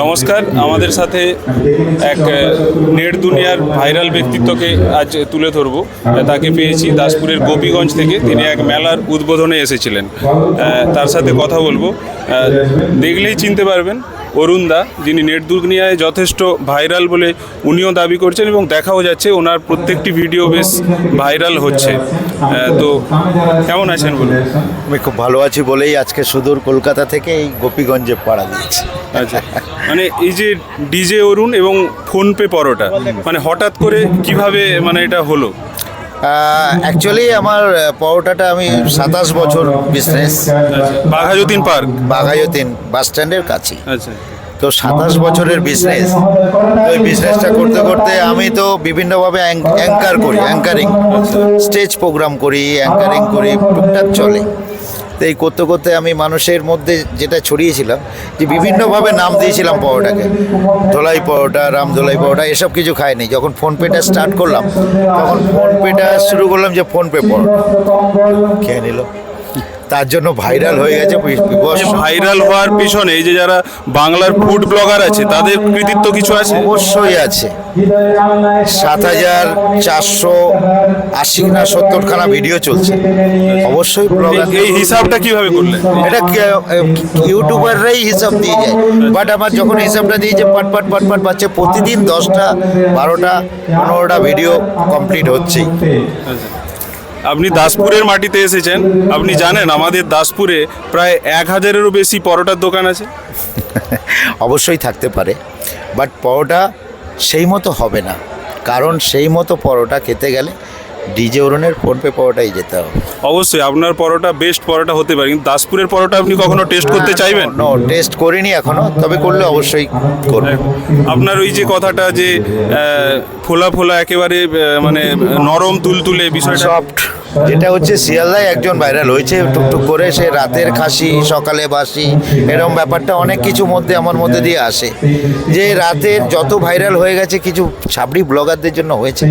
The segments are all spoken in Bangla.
নমস্কার, আমাদের সাথে এক নেট দুনিয়ার ভাইরাল ব্যক্তিত্বকে আজ তুলে ধরব। তাকে পেয়েছি দাসপুরের গোপীগঞ্জ থেকে। তিনি এক মেলার উদ্বোধনে এসেছিলেন। তার সাথে কথা বলব। দেখলেই চিনতে পারবেন অরুণ দা যিনি নেট দুনিয়ায় যথেষ্ট ভাইরাল বলে উনিও দাবি করছেন এবং দেখাও যাচ্ছে ওনার প্রত্যেকটি ভিডিও বেশ ভাইরাল হচ্ছে। তো কেমন আছেন বলুন? আমি খুব ভালো আছি বলেই আজকে সুদূর কলকাতা থেকে এই গোপীগঞ্জে পাড়া দিচ্ছি আচ্ছা। মানে এই যে ডিজে অরুণ এবং ফোনপে পরোটা মানে হঠাৎ করে কীভাবে মানে এটা হলো? অ্যাকচুয়ালি আমার পরোটাটা আমি সাতাশ বছর business Baghajatin park. Baghajatin bus স্ট্যান্ডের কাছে। আচ্ছা। তো সাতাশ বছরের বিজনেস ওই বিজনেসটা করতে করতে আমি তো বিভিন্নভাবে অ্যাঙ্কার করি অ্যাঙ্কারিং স্টেজ প্রোগ্রাম করি অ্যাঙ্কারিং করি টুকটাক চলে। তো এই করতে করতে আমি মানুষের মধ্যে যেটা ছড়িয়েছিলাম, যে বিভিন্নভাবে নাম দিয়েছিলাম পরোটাকে। ধোলাই পরোটা, রাম ধোলাই পরোটা, এসব কিছু খায়নি যখন ফোনপেটা স্টার্ট করলাম, তখন ফোনপেটা শুরু করলাম যে ফোনপে পরোটা। খেয়ে নিল। তার জন্য ভাইরাল হয়ে গেছে ভাইরাল হওয়ার পিছনে এই যে যারা বাংলার ফুড ব্লগার আছে তাদের কৃতিত্ব কিছু আছে? অবশ্যই আছে। সাত হাজার চারশো আশি না সত্তরখানা ভিডিও চলছে। অবশ্যই ব্লগার এই- হিসাবটা কীভাবে করলেন? এটা ইউটিউবাররাই হিসাব দিয়ে যায়। বাট আমার যখন হিসাবটা দিয়েছে পাট পাট পাট পাট পাচ্ছে প্রতিদিন দশটা বারোটা পনেরোটা ভিডিও কমপ্লিট হচ্ছেই। আপনি দাসপুরের মাটিতে এসেছেন। আপনি জানেন আমাদের দাসপুরে প্রায় এক হাজারেরও বেশি পরোটার দোকান আছে। অবশ্যই থাকতে পারে বাট পরোটা সেই মতো হবে না। কারণ সেই মতো পরোটা খেতে গেলে ডিজে অরুণের ফোনপে পরোটাই যেতে হবে। অবশ্যই আপনার পরোটা বেস্ট পরোটা হতে পারে কিন্তু দাসপুরের পরোটা আপনি কখনো টেস্ট করতে চাইবেন? নো টেস্ট করিনি এখনও তবে করলে অবশ্যই করব। আপনার ওই যে কথাটা যে ফোলা ফোলা একেবারে মানে নরম তুলতুলে বিষয়টা। সফট যেটা হচ্ছে শিয়ালদায় একজন ভাইরাল হয়েছে, টুকটুক করে সে রাতের খাসি, সকালে বাসি এরকম ব্যাপারটা অনেক কিছু মধ্যে আমার মধ্যে দিয়ে আসে। যে রাতের যত ভাইরাল হয়ে গেছে, কিছু ছাবড়ি ব্লগারদের জন্য হয়েছে।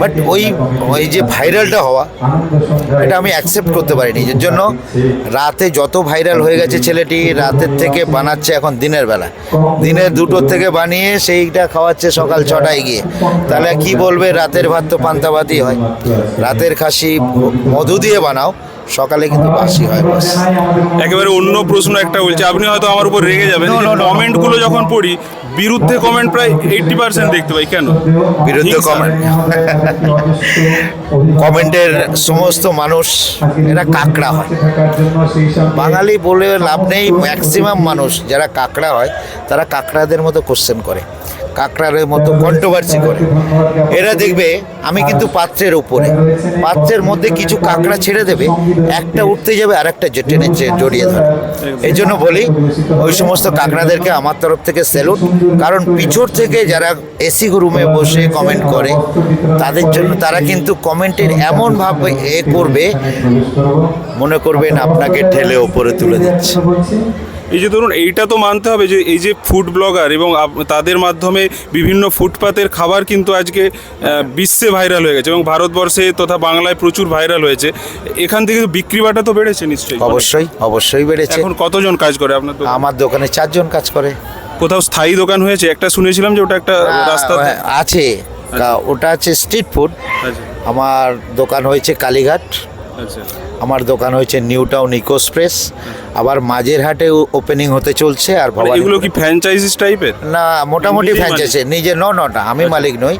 বাট ওই ওই যে ভাইরালটা হওয়া, এটা আমি অ্যাকসেপ্ট করতে পারিনি। এর জন্য রাতে যত ভাইরাল হয়ে গেছে ছেলেটি, রাতের থেকে বানাচ্ছে এখন দিনের বেলা। দিনের দুটোর থেকে বানিয়ে সেইটা খাওয়াচ্ছে সকাল ছটায় গিয়ে। তাহলে কি বলবে? রাতের ভাত তো পান্তা ভাতই হয়। রাতের খাসি মধু দিয়ে বানাও সকালে কিন্তু বাসি হয় বাস। একেবারে অন্য প্রশ্ন একটা বলছে আপনি হয়তো আমার উপর রেগে যাবেন. কমেন্টগুলো যখন পড়ি বিরুদ্ধে কমেন্ট প্রায় এইটটি পার্সেন্ট দেখতে পাই। কেন? বিরুদ্ধে কমেন্ট। কমেন্টের সমস্ত মানুষ এরা কাকড়া হয়। বাঙালি বলে লাভ নেই। ম্যাক্সিমাম মানুষ যারা কাকড়া হয় তারা কাকড়াদের মতো কোশ্চেন করে। কাকড়ার মতো কন্ট্রোভার্সি করে। এরা দেখবে, আমি কিন্তু পাত্রের উপরে। পাত্রের মধ্যে কিছু কাঁকড়া ছেড়ে দেবে, একটা উঠতে যাবে আর একটা টেনে জড়িয়ে ধরে। এই জন্য বলি, ওই সমস্ত কাঁকড়াদেরকে আমার তরফ থেকে স্যালুট কারণ পিছর থেকে যারা এসি রুমে বসে কমেন্ট করে, তাদের জন্য তারা কিন্তু কমেন্টের এমনভাবে এ করবে, মনে করবেন আপনাকে ঠেলে ওপরে তুলে দিচ্ছে। এই যে ধরুন এইটা তো মানতে হবে যে এই যে ফুড ব্লগার এবং তাদের মাধ্যমে বিভিন্ন ফুটপাতের খাবার কিন্তু আজকে বিশ্বে ভাইরাল হয়ে গেছে এবং ভারতবর্ষে তথা বাংলায় প্রচুর ভাইরাল হয়েছে। এখান থেকে তো বিক্রি বাটা তো বেড়েছে নিশ্চয়ই। অবশ্যই অবশ্যই বেড়েছে। এখন কতজন কাজ করে আপনার আমার দোকানে চারজন কাজ করে। কোথাও স্থায়ী দোকান হয়েছে? একটা শুনেছিলাম যে ওটা একটা রাস্তা আছে। ওটা আছে স্ট্রিট ফুড আচ্ছা। আমার দোকান হয়েছে কালীঘাট। আচ্ছা। আমার দোকান হয়েছে নিউ টাউন ইকোস্প্রেস আবার মাঝের হাটে ওপেনিং হতে চলছে আর মানে এগুলো কি ফ্র্যাঞ্চাইজিস টাইপের না মোটামুটি ফ্র্যাঞ্চাইজি নিজে ন নটা আমি মালিক নই।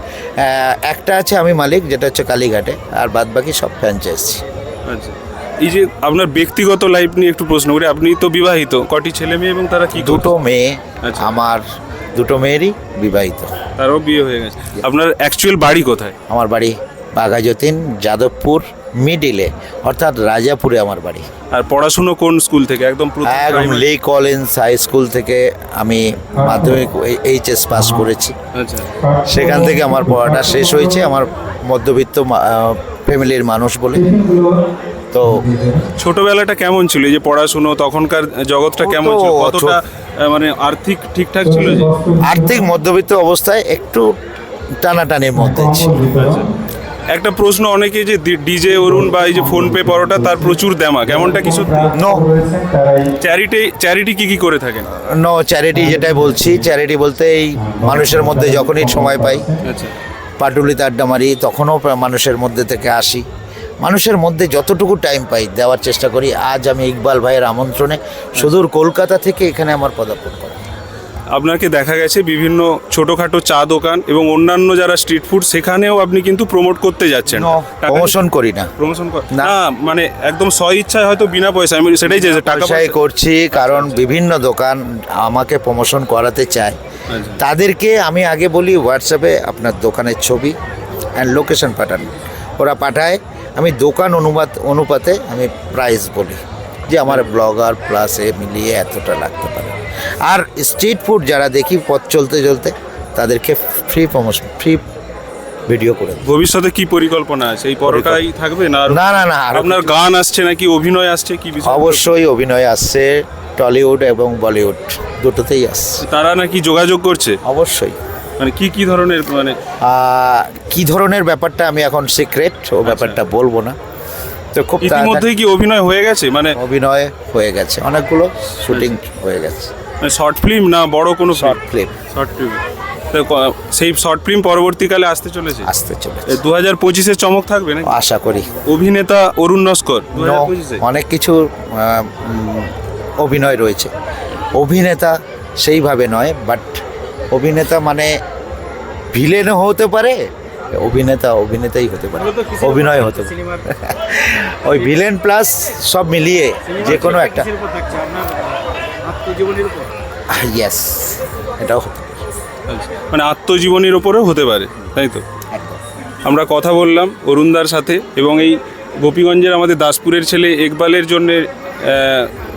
একটা আছে আমি মালিক যেটা হচ্ছে কালীঘাটে। আর বাদ বাকি সব ফ্র্যাঞ্চাইজি আচ্ছা। এই যে আপনার ব্যক্তিগত লাইফ নিয়ে একটু প্রশ্ন করি আপনি তো বিবাহিত কটি ছেলে মেয়ে এবং তারা কি দুটো মেয়ে আচ্ছা। আমার দুটো মেয়েরই বিবাহিত। তারও বিয়ে হয়ে গেছে। আপনার অ্যাকচুয়াল বাড়ি কোথায়? আমার বাড়ি বাঘাযতীন যাদবপুর মিডিলে অর্থাৎ রাজাপুরে আমার বাড়ি। আর পড়াশুনো কোন স্কুল থেকে? একদম একদম? লে কলেন্স হাই স্কুল থেকে আমি মাধ্যমিক এইচএস পাস করেছি। আচ্ছা। সেখান থেকে আমার পড়াটা শেষ হয়েছে আমার মধ্যবিত্ত ফ্যামিলির মানুষ বলে। তো ছোটবেলাটা কেমন ছিল? যে পড়াশুনো তখনকার জগৎটা কেমন ছিল? কতটা মানে আর্থিক ঠিকঠাক ছিল যে? আর্থিক মধ্যবিত্ত অবস্থায় একটু টানাটানির মধ্যে ছিল। আচ্ছা। একটা প্রশ্ন অনেকে যে ডিজে অরুণ বা এই যে ফোন পে পরোটা তার প্রচুর দেমাক এমনটা কিছু নো চ্যারিটি চ্যারিটি কি কি করে থাকেন? নো চ্যারিটি যেটাই বলছি চ্যারিটি বলতে এই মানুষের মধ্যে যখনই সময় পাই আচ্ছা। পাটুলিতে আড্ডা মারি তখনও মানুষের মধ্যে থেকে আসি। মানুষের মধ্যে যতটুকু টাইম পাই দেওয়ার চেষ্টা করি। আজ আমি ইকবাল ভাইয়ের আমন্ত্রণে সুদূর কলকাতা থেকে এখানে আমার পদার্পণ করা। আপনাকে দেখা গেছে বিভিন্ন ছোটখাটো চা দোকান এবং অন্যান্য যারা স্ট্রিট ফুড সেখানেও আপনি কিন্তু প্রমোট করতে যাচ্ছেন। প্রমোশন করি না। প্রমোশন কর না। মানে একদম স্ব ইচ্ছায় হয়তো বিনা পয়সা আমি সেটাই চাইছি টাকা পয়সায় করছি কারণ বিভিন্ন দোকান আমাকে প্রমোশন করাতে চায়। আচ্ছা। তাদেরকে আমি আগে বলি হোয়াটসঅ্যাপে আপনার দোকানের ছবি অ্যান্ড লোকেশন পাঠান। ওরা পাঠায় আমি দোকান অনুপাত অনুপাতে আমি প্রাইস বলি যে আমার ব্লগার প্লাস এ মিলিয়ে এতটা লাগতে পারে। আর স্ট্রিট ফুড যারা দেখি পথ চলতে চলতে তাদেরকে ফ্রি প্রমোশন ফ্রি ভিডিও করে ভবিষ্যতে কি পরিকল্পনা আছে? এই পরোটাই থাকবে না না না না আপনার গান আসছে নাকি? অভিনয় আসছে কি অবশ্যই অভিনয় আসছে টলিউড এবং বলিউড দুটোতেই আসছে। তারা নাকি যোগাযোগ করছে? অবশ্যই। মানে কি কি ধরনের মানে? কি ধরনের ব্যাপারটা আমি এখন সিক্রেট ও ব্যাপারটা বলব না। তো খুব ইতিমধ্যেই কি অভিনয় হয়ে গেছে? মানে অভিনয় হয়ে গেছে। অনেকগুলো শুটিং হয়ে গেছে। শর্ট ফিল্ম না বড় কোনো শর্ট ফিল্ম শর্ট ফিল্ম সেই শর্ট ফিল্ম পরবর্তীকালে আসতে চলেছে? আসতে চলেছে। দু হাজার পঁচিশের চমক থাকবে না আশা করি। অভিনেতা অরুণ নস্কর পঁচিশে? অনেক কিছু অভিনয় রয়েছে। অভিনেতা সেইভাবে নয় বাট অভিনেতা মানে ভিলেনও হতে পারে অভিনেতা অভিনেতাই হতে পারে। অভিনয় হতে পারে। ওই ভিলেন প্লাস সব মিলিয়ে যে কোনো একটা। ইয়েস এটাও হতে পারে। আচ্ছা। মানে আত্মজীবনীর ওপরেও হতে পারে তাই তো? আমরা কথা বললাম অরুণদার সাথে এবং এই গোপীগঞ্জের আমাদের দাসপুরের ছেলে একবালের জন্য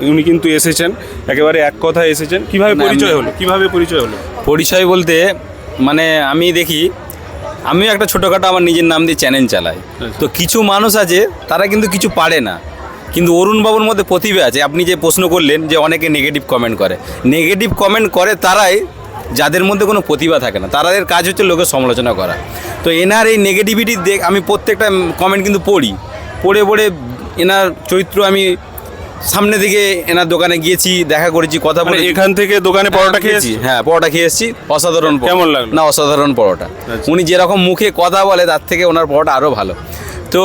উনি কিন্তু এসেছেন একেবারে এক কথা এসেছেন। কীভাবে পরিচয় হলো? কীভাবে পরিচয় হলো? পরিচয় বলতে মানে আমি দেখি আমিও একটা ছোটোখাটো আমার নিজের নাম দিয়ে চ্যানেল চালাই। তো কিছু মানুষ আছে তারা কিন্তু কিছু পারে না। কিন্তু অরুণবাবুর মধ্যে প্রতিভা আছে। আপনি যে প্রশ্ন করলেন যে অনেকে নেগেটিভ কমেন্ট করে। নেগেটিভ কমেন্ট করে তারাই যাদের মধ্যে কোনো প্রতিভা থাকে না। তাদের কাজ হচ্ছে লোকের সমালোচনা করা। তো এনার এই নেগেটিভিটি দেখ আমি প্রত্যেকটা কমেন্ট কিন্তু পড়ি। পড়ে পড়ে এনার চরিত্র আমি সামনে দিকে এনার দোকানে গিয়েছি দেখা করেছি কথা মানে বলে এখান থেকে দোকানে পরোটা খেয়েছি হ্যাঁ পরোটা খেয়ে এসেছি। অসাধারণ কেমন লাগল? না অসাধারণ পরোটা। আচ্ছা। উনি যেরকম মুখে কথা বলে তার থেকে ওনার পরোটা আরও ভালো। তো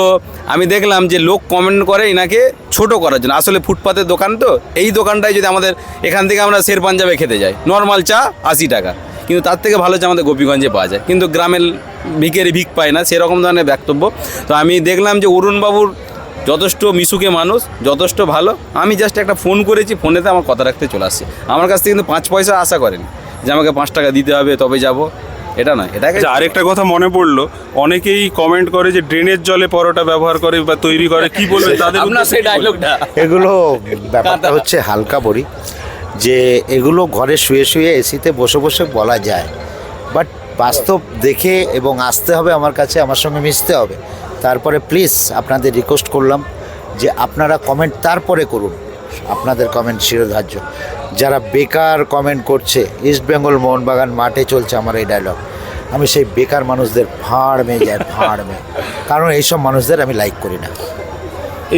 আমি দেখলাম যে লোক কমেন্ট করে এনাকে ছোট করার জন্য। আসলে ফুটপাতের দোকান তো, এই দোকানটায় যদি আমাদের এখান থেকে আমরা শের পাঞ্জাবে খেতে যাই নর্মাল চা আশি টাকা। কিন্তু তার থেকে ভালো চা আমাদের গোপীগঞ্জে পাওয়া যায়। কিন্তু গ্রামের ভিকের ভিক পায় না, সেরকম ধরনের বক্তব্য। তো আমি দেখলাম যে অরুণবাবুর যথেষ্ট মিশুকে মানুষ, যথেষ্ট ভালো। আমি জাস্ট একটা ফোন করেছি ফোনেতে আমার কথা রাখতে চলে আসছে। আমার কাছ থেকে কিন্তু পাঁচ পয়সা আশা করেন যে আমাকে পাঁচ টাকা দিতে হবে, তবে যাব। এটা নয় এটাকে আচ্ছা আরেকটা কথা মনে পড়ল। অনেকেই কমেন্ট করে যে ড্রেনের জলে পরোটা ব্যবহার করে বা তৈরি করে কি বলবে তাদের আপনার সেই ডায়লগটা এগুলো ব্যাপারটা হচ্ছে হালকা বড়ি যে এগুলো ঘরে শুয়ে শুয়ে এসিতে বসে বসে বলা যায়। বাট বাস্তব দেখে এবং আসতে হবে আমার কাছে আমার সঙ্গে মিশতে হবে। তারপরে প্লিজ আপনাদের রিকোয়েস্ট করলাম যে আপনারা কমেন্ট তারপরে করুন। আপনাদের কমেন্ট শিরোধার্য। যারা বেকার কমেন্ট করছে ইস্টবেঙ্গল মোহনবাগান মাঠে চলছে আমার এই ডায়লগ আমি সেই বেকার মানুষদের ফাঁড় মেয়ে যাই ফাঁড় মেয়ে। কারণ এইসব মানুষদের আমি লাইক করি না।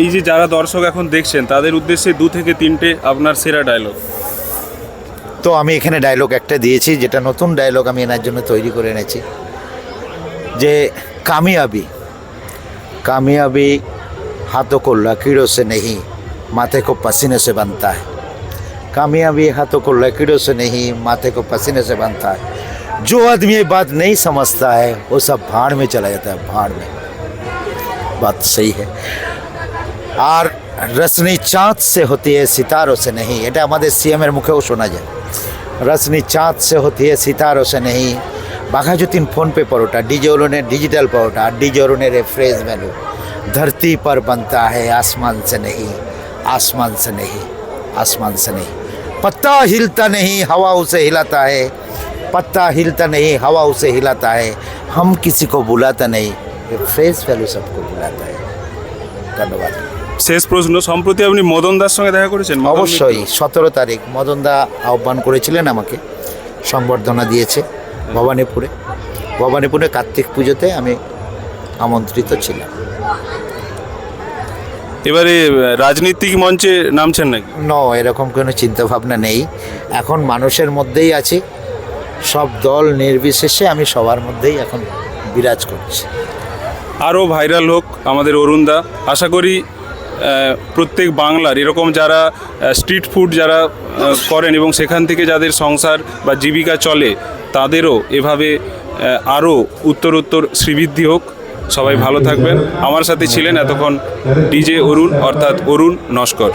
এই যে যারা দর্শক এখন দেখছেন তাদের উদ্দেশ্যে দু থেকে তিনটে আপনার সেরা ডায়লগ তো আমি এখানে ডায়লগ একটা দিয়েছি যেটা নতুন ডায়লগ আমি এনার জন্য তৈরি করে এনেছি। যে কামিয়াবি কামিয়াবি হাতকল্লা কিড়ো সে নেহি। माथे को पसीने से बनता है कामयाबी हाथों को लकीरों से नहीं माथे को पसीने से बनता है जो आदमी ये बात नहीं समझता है वो सब भाड़ में चला जाता है भाड़ में बात सही है আর রসনি চাঁদ সে হতি है सितारों से नहीं এটা আমাদের সিএমের মুখেও শোনা যায় রসনি চাঁদ সে হতি है सितारों से नहीं Baghajatin PhonePe paratha DJ অরুণের ডিজিটাল পরোটা আর ডিজে অরুণের ফ্রেশ ভ্যালু धरती पर बनता है आसमान से नहीं आसमान से नहीं आसमान से नहीं पत्ता हिलता नहीं हवा उसे हिलाता है पत्ता हिलता नहीं हवा उसे हिलाता है हम किसी को बुलाता नहीं ये फ्रेश वैल्यू सबको बुलाता है धन्यवाद শেষ প্রশ্ন সম্প্রতি আপনি মদন দার সঙ্গে দেখা করেছেন মদন অবশ্যই মিত্র? সতেরো তারিখ মদনদা আহ্বান করেছিলেন আমাকে সংবর্ধনা দিয়েছে ভবানীপুরে ভবানীপুরে কার্তিক পুজোতে আমি আমন্ত্রিত ছিলাম এবারে রাজনীতিক মঞ্চে নামছেন নাকি? ন এরকম কোনো চিন্তাভাবনা নেই। এখন মানুষের মধ্যেই আছি। সব দল নির্বিশেষে আমি সবার মধ্যেই এখন বিরাজ করছি। আরও ভাইরাল হোক আমাদের অরুণদা আশা করি প্রত্যেক বাংলার এরকম যারা স্ট্রিট ফুড যারা করেন এবং সেখান থেকে যাদের সংসার বা জীবিকা চলে তাদেরও এভাবে আরও উত্তর উত্তর শ্রীবৃদ্ধি হোক। সবাই ভালো থাকবেন। আমার সাথে ছিলেন এতক্ষণ ডিজে অরুণ অর্থাৎ অরুণ নস্কর।